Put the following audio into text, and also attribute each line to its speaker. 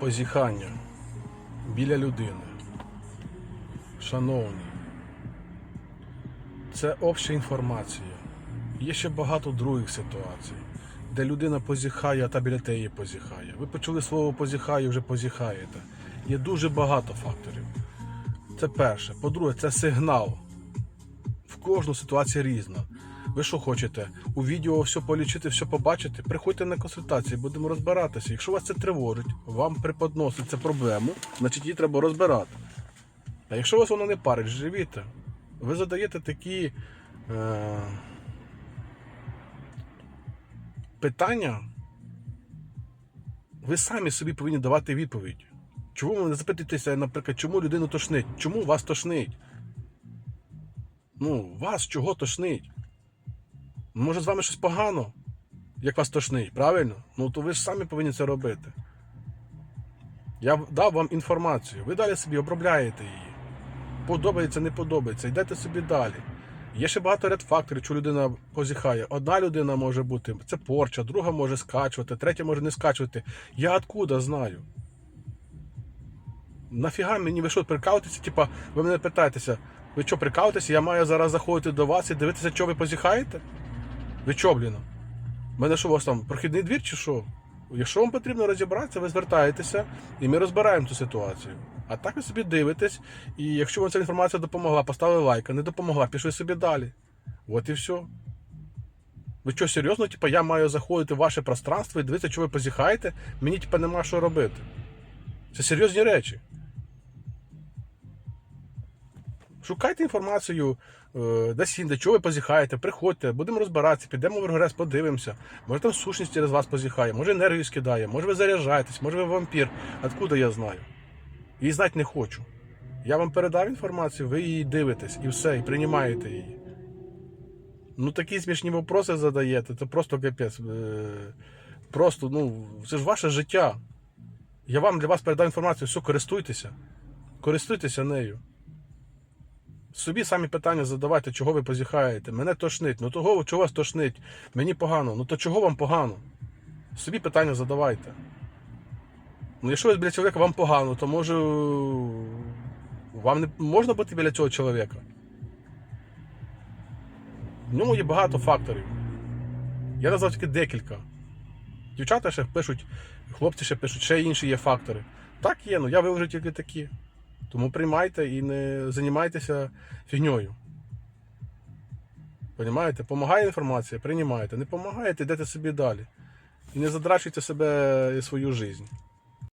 Speaker 1: позіхання біля людини. Шановні, це обща інформація. Є ще багато других ситуацій, де людина позіхає, а та біля теї позіхає. Ви почули слово позіхаю, вже позіхаєте. Є дуже багато факторів. Це перше. По-друге, це сигнал. В кожну ситуація різна. Ви що хочете? У відео все полічити, все побачити? Приходьте на консультації, будемо розбиратися. Якщо вас це тривожить, вам преподноситься проблему, значить її треба розбирати. А якщо вас воно не парить, живіте. Ви задаєте такі е, питання, ви самі собі повинні давати відповідь. Чому ви не запитуєтеся, наприклад, чому людину тошнить? Чому вас тошнить? Ну, вас чого тошнить? Може, з вами щось погано, як вас тошнить, правильно? Ну то ви ж самі повинні це робити. Я дав вам інформацію, ви далі собі обробляєте її. Подобається, не подобається, йдете собі далі. Є ще багато ряд факторів, що людина позіхає. Одна людина може бути, це порча, друга може скачувати, третя може не скачувати. Я откуда знаю? Нафіга мені ви що прикалуєтеся? Типа, ви мене питаєтеся, ви що прикалуєтеся? Я маю зараз заходити до вас і дивитися, що ви позіхаєте? Ви що, блін? У мене що у вас там прохідний двір чи що? Якщо вам потрібно розібратися, ви звертаєтеся і ми розбираємо цю ситуацію. А так ви собі дивитесь, і якщо вам ця інформація допомогла, поставили лайк, а не допомогла, пішли собі далі. От і все. Ви що, серйозно? Типа, я маю заходити в ваше пространство і дивитися, що ви позіхаєте, мені типа нема що робити. Це серйозні речі. Шукайте інформацію, десь інде, чого ви позіхаєте, приходьте, будемо розбиратися, підемо в регрес, подивимося. Може там сущність через вас позіхає, може енергію скидає, може ви заряджаєтесь, може ви вампір. Откуда я знаю? Її знати не хочу. Я вам передав інформацію, ви її дивитесь і все, і приймаєте її. Ну такі смішні вопроси задаєте, це просто капець. Е, Просто, ну, це ж ваше життя. Я вам для вас передав інформацію, все, користуйтеся. Користуйтеся нею. Собі самі питання задавайте, чого ви позіхаєте. Мене тошнить. Ну того, чого вас тошнить? Мені погано. Ну то чого вам погано? Собі питання задавайте. Ну, якщо біля чоловіка вам погано, то може вам не можна бути біля цього чоловіка. В ньому є багато факторів. Я назвав тільки декілька. Дівчата ще пишуть, хлопці ще пишуть, ще інші є фактори. Так є, ну я вивожу тільки такі. Тому приймайте і не займайтеся фігньою. Понімаєте? Помагає інформація, приймаєте. Не помагаєте, йдете собі далі. І не задрачуйте себе і свою життя.